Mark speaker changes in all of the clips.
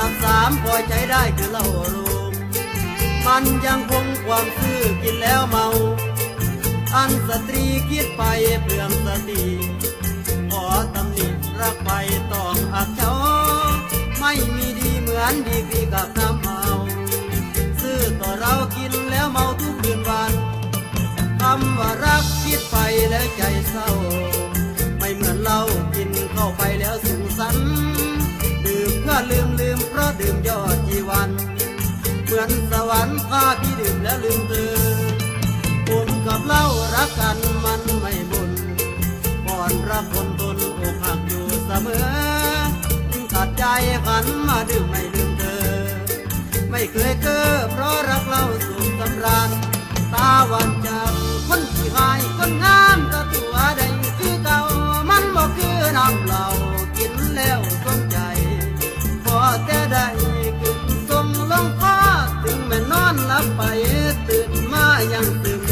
Speaker 1: ามพอใจได้คือเหล้ารูมมันยังคงความซื่อกินแล้วเมา อันสตรีคิดไปเปลืองสติขอตำหนิรักไปต้องอักเฉาไม่มีดีเหมือนดีกรีกับน้ำเมาซื่อต่อเรากินแล้วเมาทุกคืนวันคำว่ารักคิดไปแล้วใจเศร้า ไม่เหมือนเรากินเข้าไปแล้วสุขสันดื่มเพื่อลืม มือนสวรรค์พาพี่ดื่มแล้วลืมเธอผมกับเล้ารักกันมันไม่บุญก่อนรักคนทนอกหักอยู่เสมอตัดใจหันมาดื่มไม่ลืมเธอ ไม่เคยเก้อเพราะรักเราสุขสำราญตาหวันจากคนที่หายคนงามก็ตั ไปตื่นมายังตึม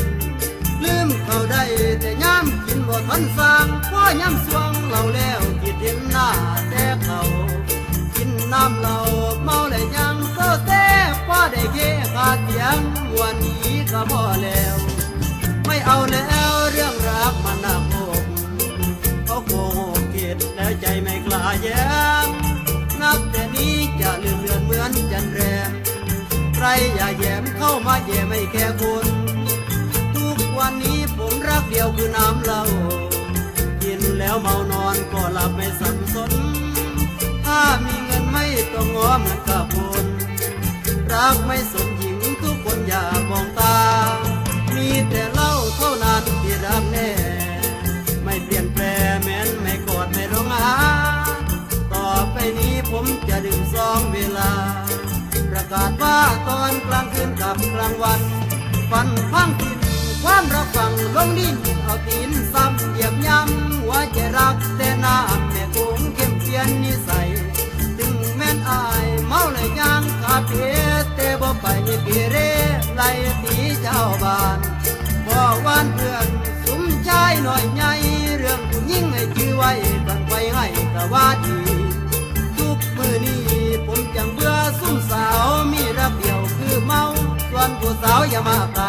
Speaker 1: ลืมเขาได้แต่ย้ำกินบ่ทันสร้างพ่อย่ำสวงเราแล้วคิดเห็นหน้าแต่เขากินน้ำเหล้าเมาแล้วยังเศร้าแต่พ่อได้เกขาดเสียงวันนี้ก็พอแล้ว ไม่เอาแล้วเรื่องรักมันหนักอกเขาโกหกเกลียดแล้วใจไม่กล้าแย้ รอย่าแย้มเข้ามาแย่ไม่แค่คนทุกวันนี้ผมรักเดียวคือน้ำเหล้ากินแล้วเมานอนก็หลับไม่สับสน ถ้ามีเงินไม่ต้องง้อเหมือนกับคนรักไม่สนหญิงทุกคนอย่ามองตา มีแต่เหล่าเท่านั้นที่รักแน่ ไม่เปลี่ยนแปลงแม้นไม่กอดไม่ร้องหาต่อไปนี้ผมจะดื่มสองเวลาประ กาศว่าตอนกลางคืนกับกลางวันฟันพังทินความรักฝังลงดินเอาตีนซ้ำเหยียบย้ำหัวใจรักแต่น้ำแม่คงเข้มเพียนนิสัยถึงแม่นอายเมาเลยยางคาเฟ่แต่บ่ไปเกเรไล่ตีเจ้าบ้านบ่วานเพื่อนสุมชายหน่อยใหญ่เรื่องผู้หญิงให้ชื่อไว้ตั้งไว้ให้กะว่าดี ซุ่